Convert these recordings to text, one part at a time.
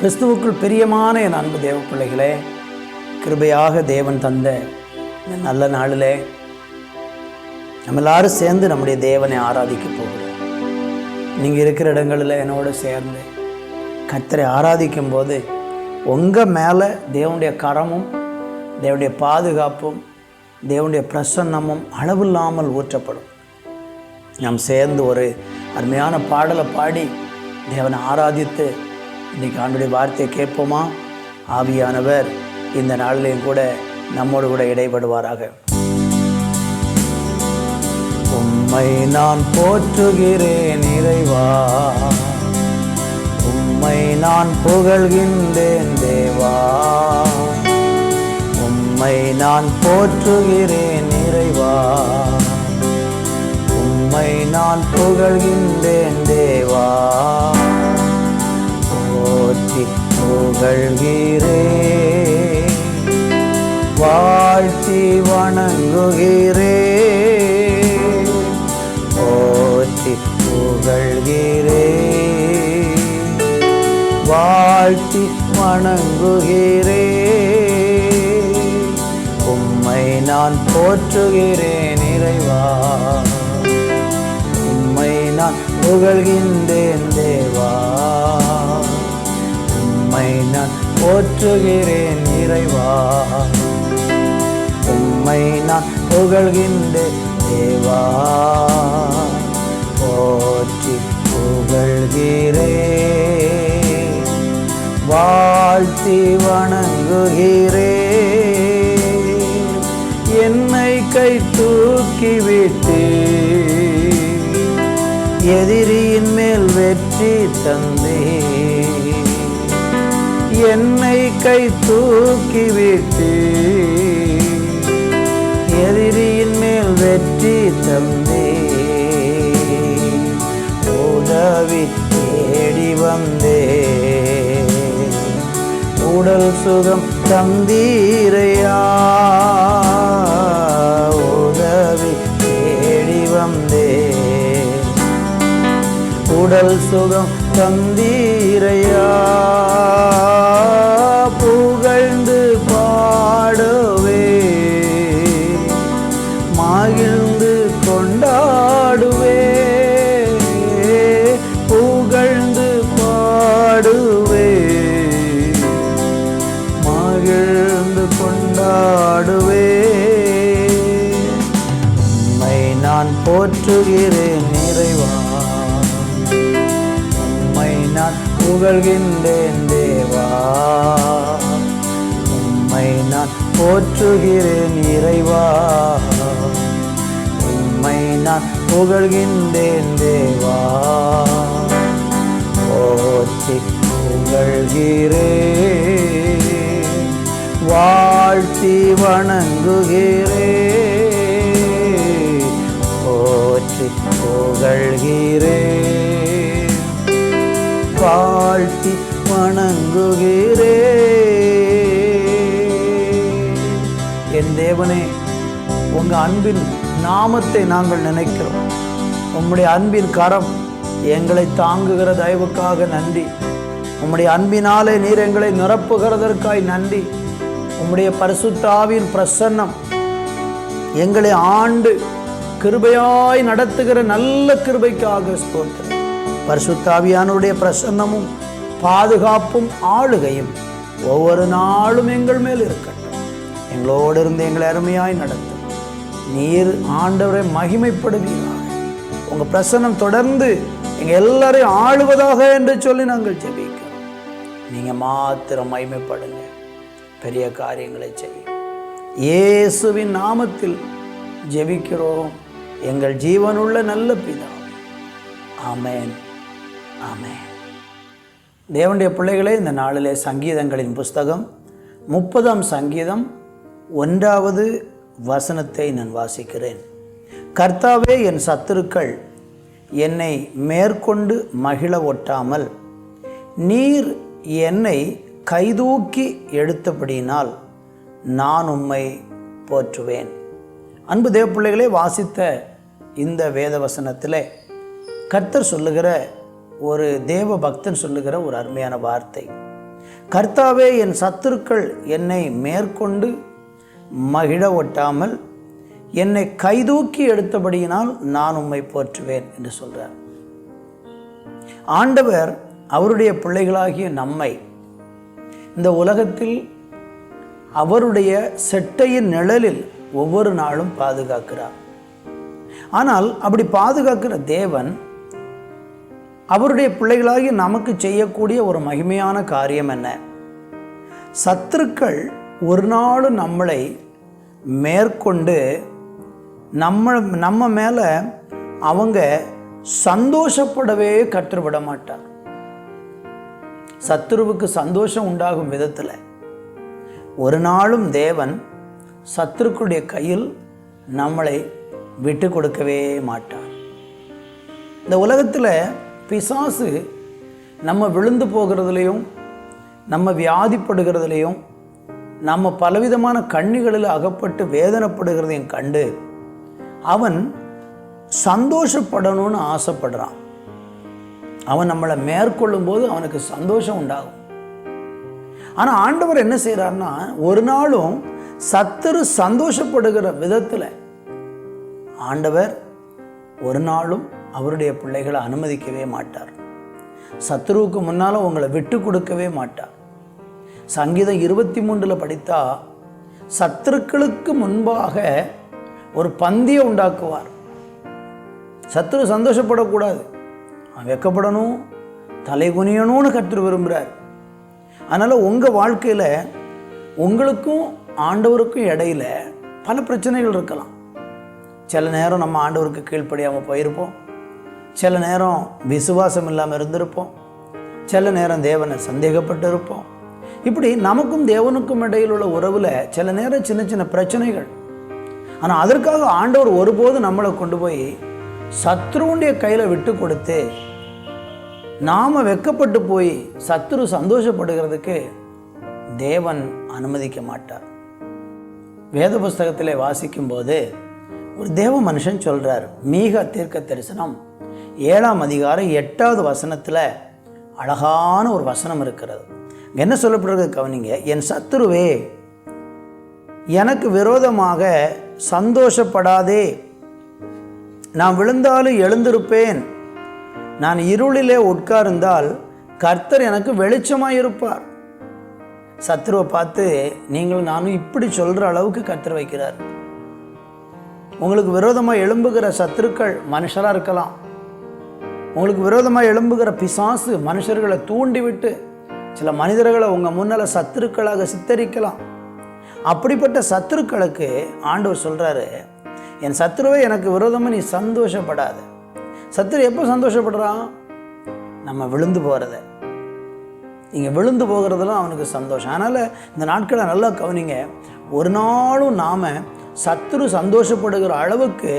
கிறிஸ்துவுக்குள் பிரியமான என் அன்பு தேவ பிள்ளைகளே கிருபையாக தேவன் தந்த இந்த நல்ல நாளிலே நம்ம எல்லாரும் சேர்ந்து நம்முடைய தேவனை ஆராதிக்க போகிறோம். நீங்கள் இருக்கிற இடங்களில் என்னோடு சேர்ந்து கத்தரை ஆராதிக்கும் போது உங்கள் மேலே தேவனுடைய கரமும் தேவனுடைய பாதுகாப்பும் தேவனுடைய பிரசன்னமும் அளவில்லாமல் ஊற்றப்படும். நாம் சேர்ந்து ஒரு அருமையான பாடலை பாடி தேவனை ஆராதித்து இன்றைக்கி ஆண்டுடைய வார்த்தையை கேட்போமா? ஆவியானவர் இந்த நாளிலையும் கூட நம்மோடு கூட இடைபடுவாராக. உம்மை நான் போற்றுகிறேன் இறைவா. உம்மை நான் புகழ்கின்றேன் தேவா. உம்மை நான் போற்றுகிறேன் இறைவா. உம்மை நான் புகழ்கின்றேன் தேவா. புகழ்கிறே வாழ்த்தி வணங்குகிறே. போற்றி புகழ்கிறே. வாழ்த்தி வணங்குகிறே. உம்மை நான் போற்றுகிறேன் இறைவா. உம்மை நான் புகழ்கின்றேன் போற்றுகிறேன் இறைவா. உம்மை நான் புகழ்கின்றேன் தேவா. போற்றி புகழ்கிறேன். வாழ்த்தி வணங்குகிறேன். என்னை கை தூக்கிவிட்டு எதிரியின் மேல் வெற்றி தந்தே. உதவி தேடி வந்தே. உடல் சுகம் தந்தீரையா. உதவி தேடி வந்தே. உடல் சுகம் தந்தீரையா. போற்றுகின்றேன் தேவா. உம்மை நான் போற்றுகிறேன் இறைவா. உம்மை நான் புகழ்கின்றேன் தேவா. போற்றி புகழ்கிறேன். வாழ்த்தி வணங்குகிறேன் போற்றி புகழ்கிறேன். வாழ்த்தி வணங்குகிறே. என் தேவனே உங்க அன்பின் நாமத்தை நாங்கள் நினைக்கிறோம். உம்முடைய அன்பின் கரம் எங்களை தாங்குகிற தயவுக்காக நன்றி. உம்முடைய அன்பினாலே நீர் எங்களை நிரப்புகிறதற்காய் நன்றி. உம்முடைய பரிசுத்தாவின் பிரசன்னம் எங்களை ஆண்டு கிருபையாய் நடத்துகிற நல்ல கிருபைக்காக ஸ்தோத்திரம். பரிசுத்தாவியானுடைய பிரசன்னமும் பாதுகாப்பும் ஆளுகையும் ஒவ்வொரு நாளும் எங்கள் மேல் இருக்கட்டும். எங்களோடு இருந்து எங்களை அருமையாய் நடத்தும் நீர் ஆண்டவரை மகிமைப்படுவீராக. உங்கள் பிரசன்னம் தொடர்ந்து எங்கள் எல்லாரையும் ஆளுவதாக என்று சொல்லி நாங்கள் ஜெபிக்கிறோம். நீங்கள் மாத்திரம் மகிமைப்படுங்க. பெரிய காரியங்களை செய்யும் இயேசுவின் நாமத்தில் ஜெபிக்கிறோம். எங்கள் ஜீவனுள்ள நல்ல பிதா ஆமேன். ஆமே தேவனுடைய பிள்ளைகளே இந்த நாளிலே சங்கீதங்களின் புஸ்தகம் முப்பதாம் சங்கீதம் ஒன்றாவது வசனத்தை நான் வாசிக்கிறேன். கர்த்தாவே என் சத்துருக்கள் என்னை மேற்கொண்டு மகிழ ஒட்டாமல் நீர் என்னை கைதூக்கி எடுத்தபடியினால் நான் உம்மை போற்றுவேன். அன்பு தேவ பிள்ளைகளே வாசித்த இந்த வேத வசனத்தில் கர்த்தர் சொல்லுகிற ஒரு தேவ பக்தன் சொல்லுகிற ஒரு அருமையான வார்த்தை. கர்த்தாவே என் சத்துருக்கள் என்னை மேற்கொண்டு மகிழ ஒட்டாமல் என்னை கைதூக்கி எடுத்தபடியினால் நான் உம்மை போற்றுவேன் என்று சொல்கிறார் ஆண்டவர் அவருடைய பிள்ளைகளாகிய நம்மை இந்த உலகத்தில் அவருடைய செட்டையின் நிழலில் ஒவ்வொரு நாளும் பாதுகாக்கிறார். ஆனால் அப்படி பாதுகாக்கிற தேவன் அவருடைய பிள்ளைகளாகி நமக்கு செய்யக்கூடிய ஒரு மகிமையான காரியம் என்ன? சத்துருக்கள் ஒரு நாளும் நம்மளை மேற்கொண்டு நம்ம நம்ம மேலே அவங்க சந்தோஷப்படவே கற்றுவிட மாட்டார். சத்துருவுக்கு சந்தோஷம் உண்டாகும் விதத்தில் ஒரு நாளும் தேவன் சத்துருக்களுடைய கையில் நம்மளை விட்டு கொடுக்கவே மாட்டார். இந்த உலகத்தில் பிசாசு நம்ம விழுந்து போகிறதுலையும் நம்ம வியாதிப்படுகிறதுலையும் நம்ம பலவிதமான கண்ணிகளில் அகப்பட்டு வேதனைப்படுகிறதையும் கண்டு அவன் சந்தோஷப்படணும்னு ஆசைப்படுறான். அவன் நம்மளை மேற்கொள்ளும் போது அவனுக்கு சந்தோஷம் உண்டாகும். ஆனால் ஆண்டவர் என்ன செய்கிறார்னா ஒரு நாளும் சத்துரு சந்தோஷப்படுகிற விதத்தில் ஆண்டவர் ஒரு நாளும் அவருடைய பிள்ளைகளை அனுமதிக்கவே மாட்டார். சத்ருவுக்கு முன்னால் உங்களை விட்டு கொடுக்கவே மாட்டார். சங்கீதம் இருபத்தி மூன்றில் படித்தா சத்துருக்களுக்கு முன்பாக ஒரு பந்தியை உண்டாக்குவார். சத்ரு சந்தோஷப்படக்கூடாது. அவன் வெக்கப்படணும் தலை குனியணும்னு கற்று விரும்புகிறார் அதனால் உங்கள் வாழ்க்கையில் உங்களுக்கும் ஆண்டவருக்கும் இடையில பல பிரச்சனைகள் இருக்கலாம். சில நேரம் நம்ம ஆண்டவருக்கு கீழ்ப்படியாமல் போயிருப்போம். சில நேரம் விசுவாசம் இல்லாமல் இருந்திருப்போம். சில நேரம் தேவனை சந்தேகப்பட்டு இருப்போம் இப்படி நமக்கும் தேவனுக்கும் இடையில் உள்ள உறவில் சில நேரம் சின்ன சின்ன பிரச்சனைகள். ஆனால் அதற்காக ஆண்டவர் ஒருபோதும் நம்மளை கொண்டு போய் சத்ருவுடைய கையில் விட்டு கொடுத்து நாம் வெக்கப்பட்டு போய் சத்ரு சந்தோஷப்படுகிறதுக்கு தேவன் அனுமதிக்க மாட்டார். வேத புஸ்தகத்தில் வாசிக்கும்போது ஒரு தேவ மனுஷன் சொல்கிறார் மீக தீர்க்க தரிசனம் ஏழாம் அதிகாரம் எட்டாவது வசனத்தில் அழகான ஒரு வசனம் இருக்கிறது. என்ன சொல்லப்படுறது கவனிங்க என் சத்துருவே எனக்கு விரோதமாக சந்தோஷப்படாதே. நான் விழுந்தாலும் எழுந்திருப்பேன். நான் இருளிலே உட்கார்ந்தால் கர்த்தர் எனக்கு வெளிச்சமாக இருப்பார் சத்ருவை பார்த்து நீங்களும் நானும் இப்படி சொல்கிற அளவுக்கு கர்த்தர் வைக்கிறார். உங்களுக்கு விரோதமாக எழும்புகிற சத்துருக்கள் மனுஷராக இருக்கலாம். உங்களுக்கு விரோதமாக எழும்புகிற பிசாசு மனுஷர்களை தூண்டிவிட்டு சில மனிதர்களை உங்கள் முன்னால் சத்துருக்களாக சித்தரிக்கலாம். அப்படிப்பட்ட சத்துருக்களுக்கு ஆண்டவர் சொல்கிறாரு என் சத்துருவை எனக்கு விரோதமாக நீ சந்தோஷப்படாத. சத்துரு எப்போ சந்தோஷப்படுறான்? நம்ம விழுந்து போகிறத நீங்கள் விழுந்து போகிறதுலாம் அவனுக்கு சந்தோஷம். அதனால் இந்த நாட்களை நல்லா கவனிங்க. ஒரு நாளும் நாம் சத்துரு சந்தோஷப்படுகிற அளவுக்கு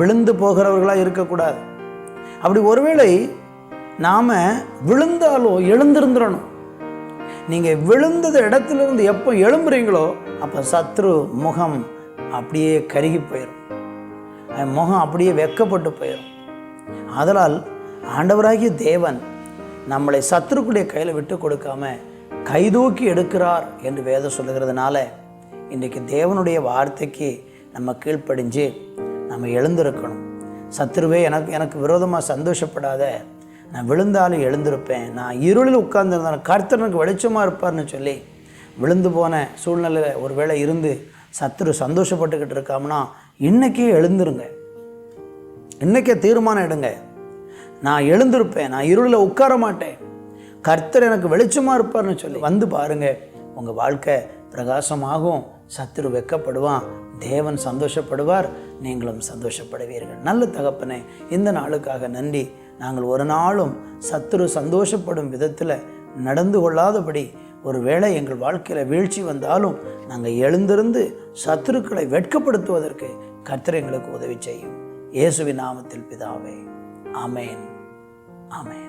விழுந்து போகிறவர்களாக இருக்கக்கூடாது. அப்படி ஒருவேளை நாம் விழுந்தாலோ எழுந்திருந்துடணும் நீங்கள் விழுந்தது இடத்துலேருந்து எப்போ எழும்புறீங்களோ அப்போ சத்ரு முகம் அப்படியே கருகி போயிடும் முகம் அப்படியே வெக்கப்பட்டு போயிடும் அதனால் ஆண்டவராகிய தேவன் நம்மளை சத்ருக்குடைய கையில் விட்டு கொடுக்காம கைதூக்கி எடுக்கிறார் என்று வேதம் சொல்லுகிறதுனால இன்றைக்கு தேவனுடைய வார்த்தைக்கு நம்ம கீழ்ப்படிஞ்சு நம்ம எழுந்திருக்கணும். சத்துருவே எனக்கு எனக்கு விரோதமாக சந்தோஷப்படாத. நான் விழுந்தாலும் எழுந்திருப்பேன். நான் இருளில் உட்கார்ந்துருந்தேன். கர்த்தர் எனக்கு வெளிச்சமாக இருப்பார்னு சொல்லி விழுந்து போன சூழ்நிலையில் ஒரு வேளை இருந்து சத்துரு சந்தோஷப்பட்டுக்கிட்டு இருக்காம்னா இன்றைக்கே எழுந்துருங்க. இன்றைக்கே தீர்மானம் எடுங்க. நான் எழுந்திருப்பேன். நான் இருளில் உட்கார மாட்டேன். கர்த்தர் எனக்கு வெளிச்சமாக இருப்பார்னு சொல்லி வந்து பாருங்கள் உங்கள் வாழ்க்கை பிரகாசமாகும். சத்துரு வெக்கப்படுவான். தேவன் சந்தோஷப்படுவார் நீங்களும் சந்தோஷப்படுவீர்கள். நல்ல தகப்பனே இந்த நாளுக்காக நன்றி. நாங்கள் ஒரு நாளும் சத்துரு சந்தோஷப்படும் விதத்தில் நடந்து கொள்ளாதபடி ஒருவேளை எங்கள் வாழ்க்கையில் வீழ்ச்சி வந்தாலும் நாங்கள் எழுந்திருந்து சத்துருக்களை வெட்கப்படுத்துவதற்கு கர்த்தர் எங்களுக்கு உதவி செய்யும். இயேசுவின் நாமத்தில் பிதாவே. ஆமேன். ஆமேன்.